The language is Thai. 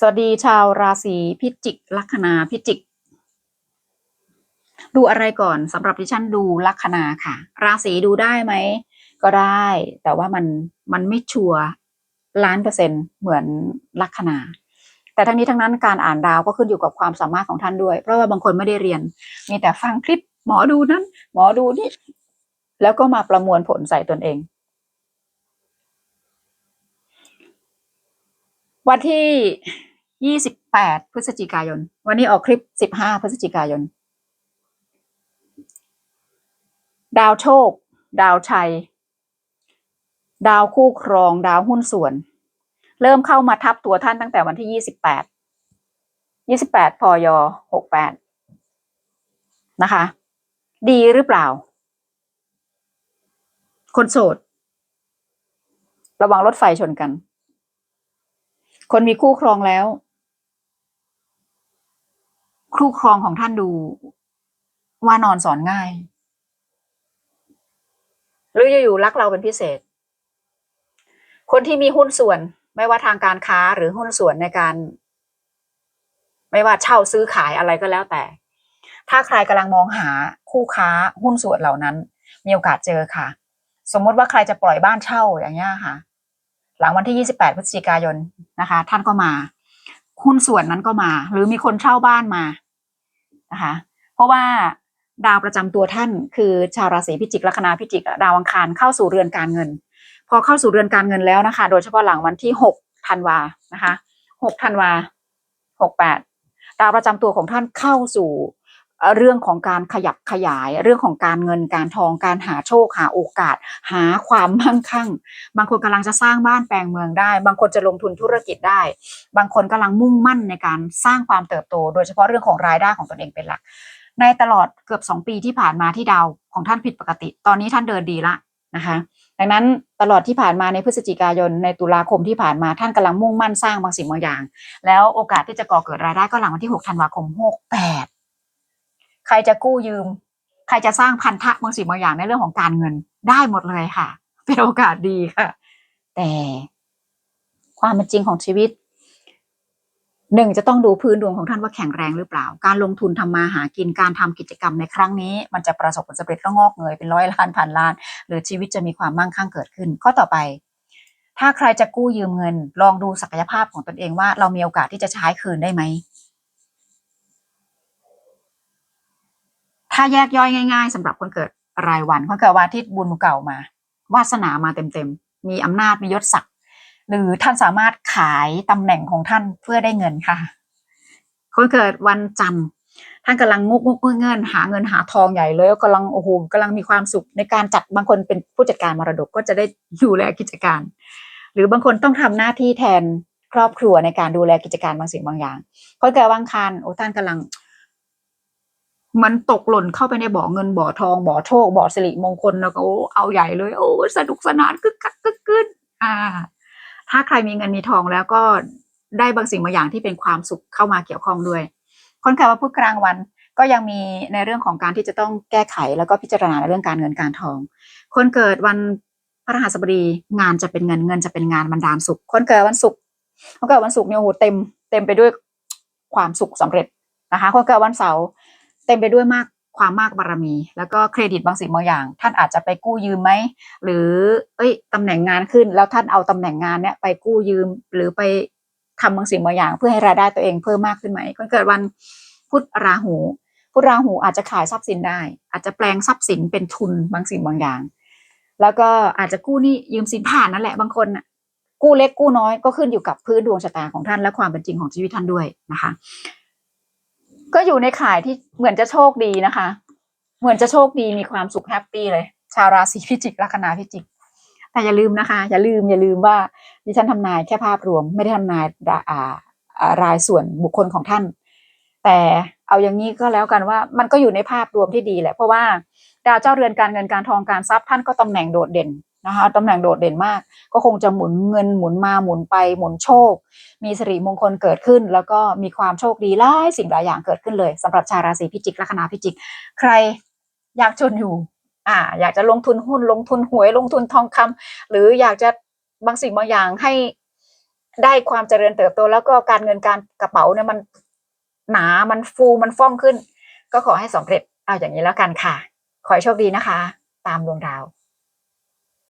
สวัสดีชาวราศีพิจิกลัคนาพิจิก ดูอะไรก่อนสำหรับดิฉันดูลัคนาค่ะ ราศีดูได้ไหม ก็ได้ แต่ว่ามันมันไม่ชัวร์ล้านเปอร์เซ็นต์เหมือนลัคนา แต่ทั้งนี้ทั้งนั้นการอ่านดาวก็ขึ้นอยู่กับความสามารถของท่านด้วย เพราะว่าบางคนไม่ได้เรียน มีแต่ฟังคลิปหมอดูนั้น หมอดูนี่ แล้วก็มาประมวลผลใส่ตนเองวันที่ 28 พฤศจิกายน วันนี้ออกคลิป 15 พฤศจิกายน ดาวโชค ดาวชัย ดาวคู่ครอง ดาวหุ้นส่วน เริ่มเข้ามาทับตัวท่านตั้งแต่วันที่ 28 28พย68 นะคะ ดีหรือเปล่า คนโสด ระวังรถไฟชนกันคนมีคู่ครองแล้ว คู่ครองของท่านดูว่านอนสอนง่าย หรืออยู่ๆรักเราเป็นพิเศษ คนที่มีหุ้นส่วนไม่ว่าทางการค้าหรือหุ้นส่วนในการ ไม่ว่าเช่าซื้อขายอะไรก็แล้วแต่ ถ้าใครกำลังมองหาคู่ค้าหุ้นส่วนเหล่านั้น มีโอกาสเจอค่ะ สมมติว่าใครจะปล่อยบ้านเช่าอย่างเงี้ยค่ะ หลังวันที่ 28 พฤศจิกายนนะคะ ท่านก็มา หุ้นส่วนนั้นก็มา หรือมีคนเช่าบ้านมา นะคะ เพราะว่าดาวประจำตัวท่านคือชาวราศีพิจิกลัคนาพิจิกดาวอังคารเข้าสู่เรือนการเงิน พอเข้าสู่เรือนการเงินแล้วนะคะ โดยเฉพาะหลังวันที่หกธันวานะคะ6ธันวาหกแปดาวประจำตัวของท่านเข้าสู่ เรื่องของการขยับขยายเรื่องของการเงินการทองการหาโชคหาโอกาส หาความมั่งคั่ง บางคนกำลังจะสร้างบ้านแปลงเมืองได้ บางคนจะลงทุนธุรกิจได้ บางคนกำลังมุ่งมั่นในการสร้างความเติบโต โดยเฉพาะเรื่องของรายได้ของตนเองเป็นหลัก ในตลอดเกือบ 2 ปีที่ผ่านมาที่ดาวของท่านผิดปกติ ตอนนี้ท่านเดินดีละนะคะดังนั้นตลอดที่ผ่านมาในพฤศจิกายนในตุลาคมที่ผ่านมาท่านกำลังมุ่งมั่นสร้างบางสิ่งบางอย่าง แล้วโอกาสที่จะก่อเกิดรายได้ก็หลังวันที่ 6 ธันวาคม 68 ใครจะกู้ยืม ใครจะสร้างพันธะบางสิ่งบางอย่างในเรื่องของการเงินได้หมดเลยค่ะ เป็นโอกาสดีค่ะ แต่ความเป็นจริงของชีวิตหนึ่งจะต้องดูพื้นดวงของท่านว่าแข็งแรงหรือเปล่า การลงทุนทำมาหากินการทำกิจกรรมในครั้งนี้ มันจะประสบผลสำเร็จก็งอกเงยเป็นร้อยล้านพันล้าน หรือชีวิตจะมีความมั่งคั่งเกิดขึ้น ข้อต่อไป ถ้าใครจะกู้ยืมเงิน ลองดูศักยภาพของตนเองว่าเรามีโอกาสที่จะใช้คืนได้ไหม ถ้าแยกย่อยง่าย ๆสำหรับคนเกิดรายวันคนเกิดวันอาทิตย์บุญเก่ามา วาสนามาเต็มๆ มีอำนาจมียศศักดิ์หรือท่านสามารถขายตำแหน่งของท่านเพื่อได้เงินค่ะ คนเกิดวันจันทร์ท่านกำลังงกงกเงินหาเงินหาทองใหญ่เลยกำลังโอ้โหกำลังมีความสุขในการจัดบางคนเป็นผู้จัดการมรดกก็จะได้ดูแลกิจการ หรือบางคนต้องทำหน้าที่แทนครอบครัวในการดูแลกิจการบางสิ่งบางอย่างคนเกิดวันอังคารโอ้ท่านกำลัง มันตกหล่นเข้าไปในบ่อเงินบ่อทองบ่อโชคบ่อสิริมงคลแล้วก็เอาใหญ่เลย โอ้สนุกสนานกึกกักกึกกึนอ่า ถ้าใครมีเงินมีทองแล้วก็ได้บางสิ่งบางอย่างที่เป็นความสุขเข้ามาเกี่ยวข้องด้วยคนเกิดวันพุธกลางวันก็ยังมีในเรื่องของการที่จะต้องแก้ไขแล้วก็พิจารณาในเรื่องการเงินการทอง คนเกิดวันพฤหัสบดีงานจะเป็นเงินเงินจะเป็นงานบันดาลสุข คนเกิดวันศุกร์คนเกิดวันศุกร์เนี่ยโอ้โหเต็มเต็มไปด้วยความสุขสำเร็จนะคะ คนเกิดวันเสาร์ เต็มไปด้วยมากความมากบารมี แล้วก็เครดิตบางสิ่งบางอย่าง ท่านอาจจะไปกู้ยืมไหมหรือ เอ้ยตำแหน่งงานขึ้น แล้วท่านเอาตำแหน่งงานเนี้ยไปกู้ยืมหรือไปทำบางสิ่งบางอย่าง เพื่อให้รายได้ตัวเองเพิ่มมากขึ้นไหมคนเกิดวันพุธราหูพุธราหูอาจจะขายทรัพย์สินได้ อาจจะแปลงทรัพย์สินเป็นทุนบางสิ่งบางอย่าง แล้วก็อาจจะกู้นี่ยืมสินผ่านนั่นแหละบางคนกู้เล็กกู้น้อยก็ขึ้นอยู่กับพื้นดวงชะตาของท่านและความเป็นจริงของชีวิตท่านด้วยนะคะ ก็อยู่ในข่ายที่เหมือนจะโชคดีนะคะ เหมือนจะโชคดีมีความสุขแฮปปี้เลย ชาวราศีพิจิกลัคนาพิจิก แต่อย่าลืมนะคะ อย่าลืมอย่าลืมว่าดิฉันทำนายแค่ภาพรวม ไม่ได้ทำนายรารายส่วนบุคคลของท่าน แต่เอาอย่างนี้ก็แล้วกันว่ามันก็อยู่ในภาพรวมที่ดีแหละเพราะว่าดาวเจ้าเรือนการเงินการทองการทรัพย์ท่านก็ตำแหน่งโดดเด่น นะคะตำแหน่งโดดเด่นมาก ก็คงจะหมุนเงินหมุนมาหมุนไปหมุนโชค มีสิริมงคลเกิดขึ้น แล้วก็มีความโชคดีหลายสิ่งหลายอย่างเกิดขึ้นเลยสำหรับชาวราศีพิจิกลัคนาพิจิก ใครอยากจนอยู่อ่าอยากจะลงทุนหุ้นลงทุนหวยลงทุนทองคำหรืออยากจะบางสิ่งบางอย่างให้ได้ความเจริญเติบโต แล้วก็การเงินการกระเป๋าเนี่ยมันหนา มันฟูมันฟ่องขึ้น ก็ขอให้สำเร็จเอาอย่างนี้แล้วกันค่ะ ขอให้โชคดีนะคะ ตามดวงดาว